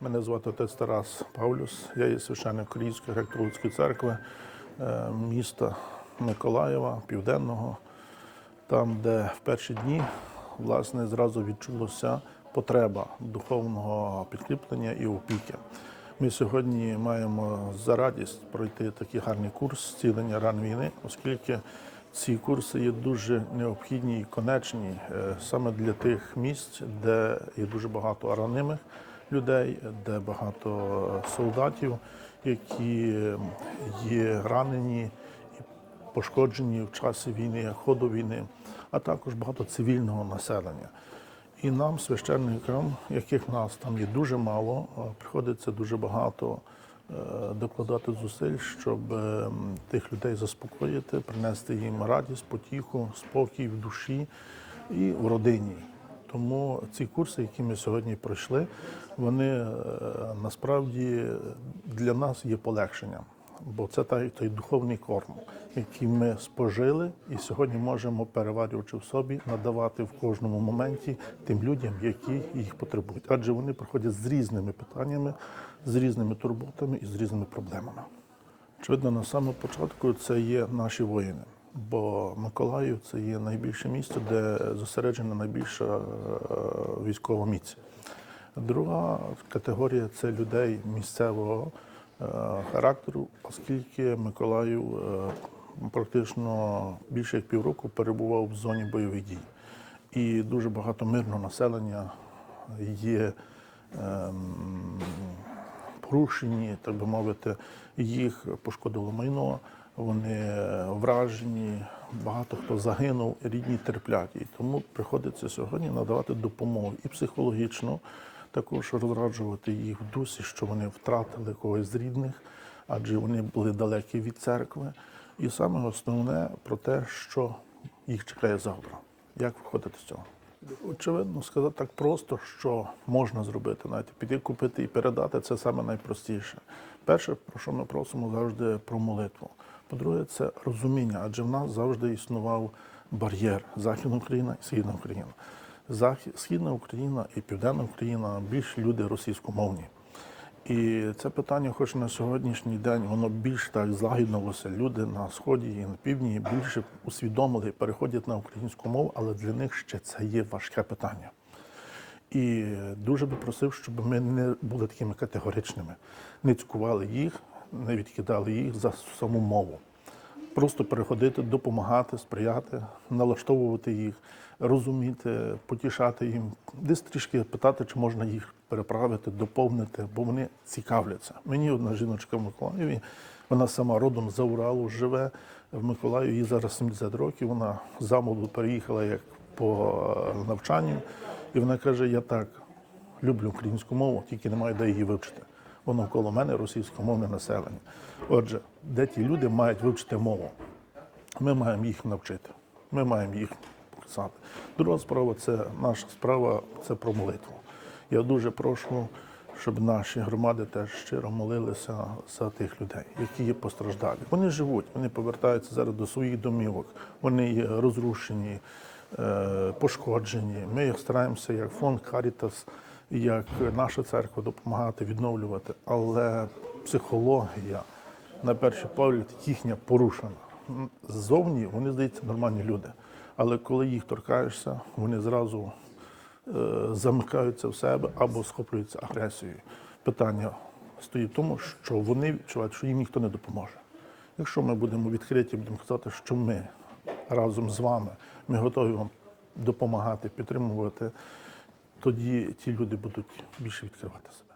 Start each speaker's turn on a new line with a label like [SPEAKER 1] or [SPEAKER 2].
[SPEAKER 1] Мене звати отець Тарас Павлюс. Я є священник Української греко-католицької церкви е, міста Миколаєва, Південного, там, де в перші дні власне зразу відчулася потреба духовного підкріплення і опіки. Ми сьогодні маємо за радість пройти такий гарний курс зцілення ран війни, оскільки ці курси є дуже необхідні і конечні е, саме для тих місць, де є дуже багато ранимих людей, де багато солдатів, які є ранені і пошкоджені в часі війни, ходу війни, а також багато цивільного населення. І нам, священникам, яких нас там є дуже мало, приходиться дуже багато е, докладати зусиль, щоб е, тих людей заспокоїти, принести їм радість, потіху, спокій в душі і в родині. Тому ці курси, які ми сьогодні пройшли, вони е, насправді для нас є полегшенням. Бо це той, той духовний корм, який ми спожили, і сьогодні можемо, переварюючи в собі, надавати в кожному моменті тим людям, які їх потребують. Адже вони приходять з різними питаннями, з різними турботами і з різними проблемами. Очевидно, на самому початку це є наші воїни, бо Миколаїв це є найбільше місце, де зосереджена найбільша е, військова міць. Друга категорія це людей місцевого е, характеру, оскільки Миколаїв е, практично більше як півроку перебував в зоні бойових дій. І дуже багато мирного населення є ем, порушені, так би мовити, їх пошкодило майно, вони вражені, багато хто загинув, рідні терплять. І тому приходиться сьогодні надавати допомогу і психологічну, також розраджувати їх в дусі, що вони втратили когось з рідних, адже вони були далекі від церкви. І саме основне про те, що їх чекає завтра. Як виходити з цього? Очевидно, сказати так просто, що можна зробити, навіть піти купити і передати це саме найпростіше. Перше, про що ми просимо завжди про молитву. По-друге, це розуміння, адже в нас завжди існував бар'єр Західна Україна і Східна Україна. Східна Україна і Південна Україна більш люди російськомовні. І це питання, хоч на сьогоднішній день, воно більш так злагіднулося. Люди на сході і на півдні більше усвідомили, переходять на українську мову, але для них ще це є важке питання. І дуже би просив, щоб ми не були такими категоричними, не цькували їх, не відкидали їх за саму мову. Просто переходити, допомагати, сприяти, налаштовувати їх, розуміти, потішати їм, десь трішки питати, чи можна їх переправити, доповнити, бо вони цікавляться. Мені одна жіночка в Миколаєві, вона сама родом з Уралу живе в Миколаєві, їй зараз 70 років. Вона замолоду переїхала як по навчанню, і вона каже: Я так люблю українську мову, тільки не маю де її вивчити. Бо навколо мене російськомовне населення. Отже, де ті люди мають вивчити мову? Ми маємо їх навчити. Ми маємо їх показати. Друга справа це наша справа це про молитву. Я дуже прошу, щоб наші громади теж щиро молилися за тих людей, які є постраждалі. Вони живуть, вони повертаються зараз до своїх домівок, вони є розрушені, е, пошкоджені. Ми їх стараємося, як фонд Карітас, як наша церква допомагати відновлювати. Але психологія, на перший погляд, їхня порушена. Ззовні вони здаються нормальні люди. Але коли їх торкаєшся, вони зразу е, замикаються в себе або схоплюються агресією. Питання стоїть в тому, що вони відчувають, що їм ніхто не допоможе. Якщо ми будемо відкриті, будемо казати, що ми разом з вами, ми готові вам допомагати, підтримувати, тоді ті люди будуть більше відкриватися.